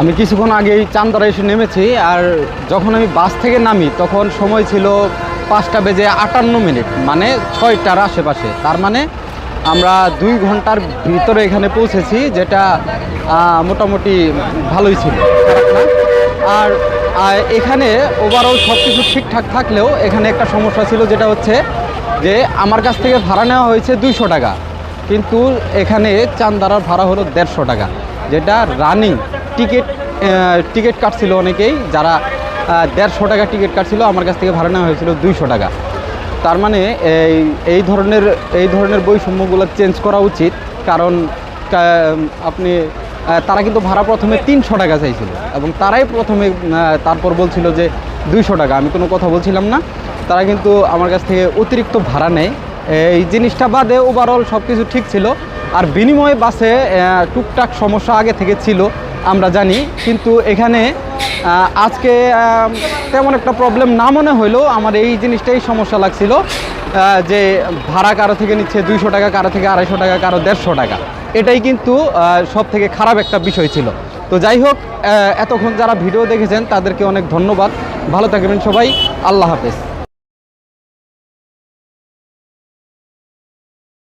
আমি কিছুক্ষণ আগেই চান্দারা এসে নেমেছি আর যখন আমি বাস থেকে নামি, তখন সময় ছিল পাঁচটা বেজে আটান্ন মিনিট মানে ছয়টার আশেপাশে। তার মানে আমরা দুই ঘণ্টার ভিতরে এখানে পৌঁছেছি, যেটা মোটামুটি ভালোই ছিল। আর এখানে ওভারঅল সব কিছু ঠিকঠাক থাকলেও এখানে একটা সমস্যা ছিল, যেটা হচ্ছে যে আমার কাছ থেকে ভাড়া নেওয়া হয়েছে দুইশো টাকা, কিন্তু এখানে চান্দারার ভাড়া হলো দেড়শো টাকা, যেটা রানিং। টিকিট টিকিট কাটছিল অনেকেই, যারা দেড়শো টাকা টিকিট কাটছিল, আমার কাছ থেকে ভাড়া নেওয়া হয়েছিল দুইশো টাকা। তার মানে এই এই ধরনের এই ধরনের বৈষম্যগুলো চেঞ্জ করা উচিত, কারণ আপনি তারা কিন্তু ভাড়া প্রথমে তিনশো টাকা চাইছিল, এবং তারাই প্রথমে তারপর বলছিল যে দুইশো টাকা। আমি কোনো কথা বলছিলাম না, তারা কিন্তু আমার কাছ থেকে অতিরিক্ত ভাড়া নেয়। এই জিনিসটা বাদে ওভারঅল সব কিছু ঠিক ছিল, আর বিনিময়ে বাসে টুকটাক সমস্যা আগে থেকে ছিল। আমরা জানি, কিন্তু এখানে আজকে তেমন একটা প্রবলেম না মনে হলেও আমার এই জিনিসটাই সমস্যা লাগছিল যে ভাড়া কারও থেকে নিচ্ছে দুইশো টাকা, কারও থেকে আড়াইশো টাকা, কারও দেড়শো টাকা। এটাই কিন্তু সব থেকে খারাপ একটা বিষয় ছিল। তো যাই হোক এতক্ষণ যারা ভিডিও দেখেছেন, তাদেরকে অনেক ধন্যবাদ। ভালো থাকবেন সবাই। আল্লাহ হাফেজ।